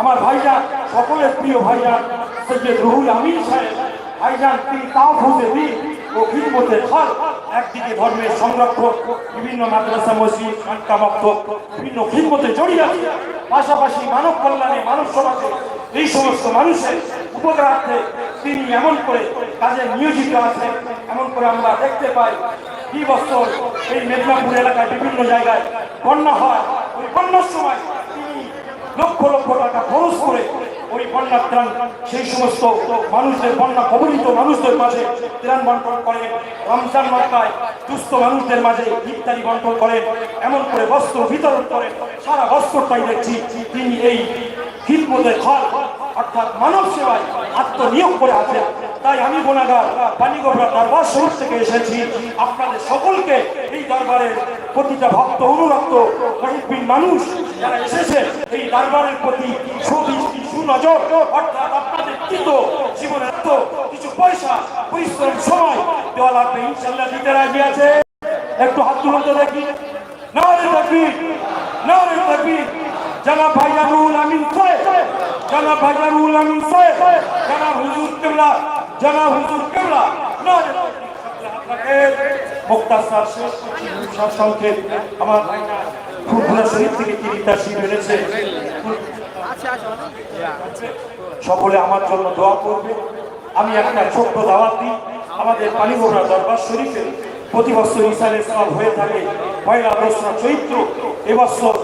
আমার ভাইজান সকলের প্রিয় ভাইজান সৈয়দ রুহুল আমিন সাহেব, ভাইজান তিনি তাও ফুটে দিন ও খিদমতের ফল একদিকে ধর্মের সংরক্ষক, বিভিন্ন মাদ্রাসা, মসজিদ খানকামক্ত বিভিন্ন খিদমতে জড়িয়ে আছে। পাশাপাশি মানব কল্যাণে, মানব সমাজে এই সমস্ত মানুষের উপকারার্থে তিনি এমন করে কাজে নিয়োজিত আছেন, এমন করে আমরা দেখতে পাই কি বছর এই মেদিনীপুর এলাকায় বিভিন্ন জায়গায় বন্যা হয়। ওই বন্যার সময় তিনি লক্ষ লক্ষ টাকা খরচ করে ওই বন্যার ত্রাণ, সেই সমস্ত মানুষদের বন্যা কবলিত মানুষদের মাঝে ত্রাণ বন্টন করেন। রমজান মার্কায় দুস্থ মানুষদের মাঝে ইত্যাদি বন্টন করেন, এমন করে বস্ত্র বিতরণ করেন। সারা বস্ত্রটাই দেখছি তিনি এই খিদমতের ফল অর্থাৎ মানব সেবায় আত্মনিয়োগ করে আছেন তাই আমি গোনাগার পানিগোবরা দরবার শরীফ থেকে এসেছি। আপনাদের সকলকে এই দরবারের প্রতিটা ভক্ত, অনুরক্ত গরিবহীন মানুষ যারা এসেছে, এই দরবারের প্রতি সুদৃষ্টি সুনজর, অর্থাৎ আপনাদের কৃত এত কিছু পয়সা, পরিশ্রম, সময় দেওয়া লাগবে। ইনশাল্লাহ দিতে রাজি আছে। একটু হাত তুলুন তো দেখি। নারে তাকবীর নারে তাকবীর জনাব ভাইজানুল আমিন সাহেব জনাব ভাইজানুল আমিন সাহেব জনাব হুজুর কেবলা। জনাব হুজুর কেবলা। নারে মুক্তাসার শেষ সংক্ষেপ আমার থেকে তিনি তার শিব এনেছে। সকলে আমার জন্য দোয়া করবে। আমি একটা ছোট্ট দাওয়াত দিই। আমাদের পানিগোড়া দরবার শরীফে প্রতি বছর ইসালের সব হয়ে থাকে। পয়লা দোসরা চৈত্র, এবছর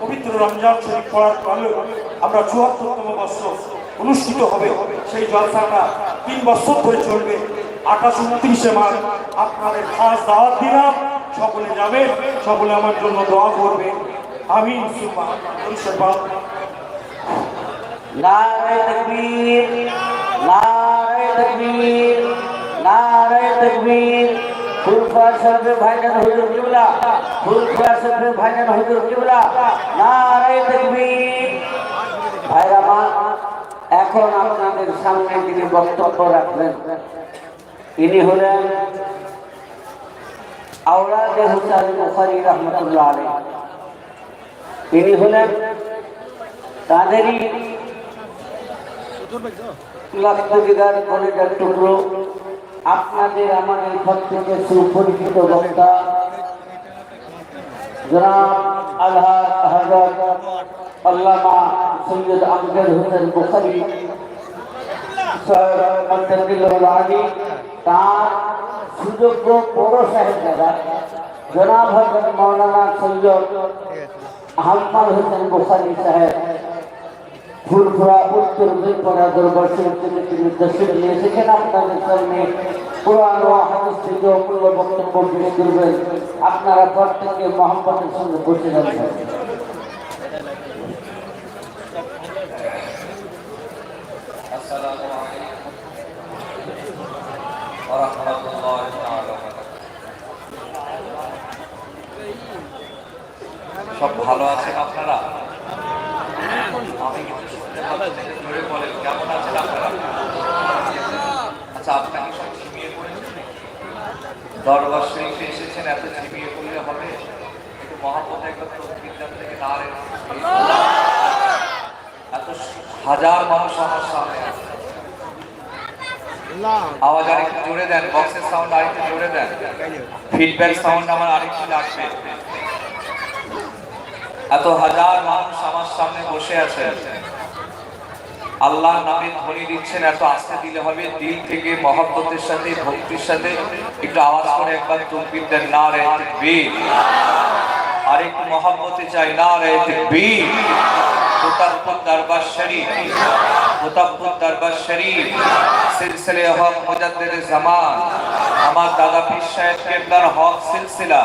পবিত্র রমজান শরীফ পড়ার ফলে আমরা চুয়াত্তরতম বছর অনুষ্ঠিত হবে। সেই জলসাটা তিন বছর ধরে চলবে। আঠাশ উনত্রিশে মার্চ আপনাদের খাস দাওয়াত দিলাম। সকলে যাবেন, সকলে আমার জন্য দোয়া করবে। আমি নারে তকবীর নারে তকবীর তকবীর। ফুলফার সাহেবের ভাইজান হুজুর কিবলা ফুলফার সাহেবের ভাইজান হুজুর কিবলা নারে তকবীর। ভাইরা মা এখন আপনাদের সামনে তিনি বক্তব্য রাখবেন ইনি হলেন আওলাদে হুসাইন বুখারী রহমতুল্লাহ আলাইহি। ইনি হলেন তাদেরই লাক্ষাধিকার কলেজের টুকরো। আপনাদের আমাদের থেকে সুপরিচিত বক্তা, জনাব আল্লাহ হজরত আল্লামা সৈয়দ আমজাদ হোসেন বুখারি আলী তার সুযোগ্য পৌর সাহেবরা জনাব হজরত মৌলানা সৈয়দ আহম্মদ হোসেন বুখারি সাহেব। ফুলপুরা উত্তর বেলপাড়া দরবার শরীফ থেকে নিয়ে সেখানে আপনাদের সামনে কোরআন ও হাদিস থেকে অমূল্য বক্তব্য আপনারা প্রত্যেকে মোহাম্মদের সঙ্গে বসে সব ভালো আছেন আপনারা? আচ্ছা মানুষ আমার সামনে আওয়াজ আরেকটু জোরে দেন বক্সের সাউন্ড আরেকটু জোরে দেন। ফিডব্যাক সাউন্ড আমার আরেকটু লাগবে। এত হাজার মানুষ আমার সামনে বসে আছে। আল্লাহ নামে ধ্বনি দিচ্ছেন, এত আস্তে দিলে হবে, দিল থেকে মহব্বতের সাথে, ভক্তির সাথে। একটু আওয়াজ করে একবার তুলবির দেন, না রে বীর আর একটু মহব্বতে চাই, না রে প্রতাপপুর দরবার শরীফ দরবার শরীফ। আমার দাদা কেবলার হক সিলসিলা।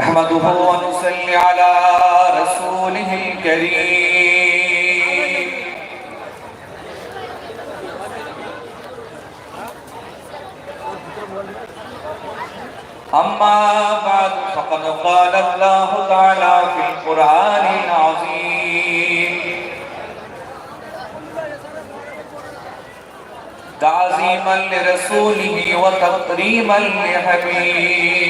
نحمده ونصلي على رسوله الكريم. أما بعد فقد قال الله تعالى في القرآن العظيم. تعظيما لرسوله وتكريما لحبيب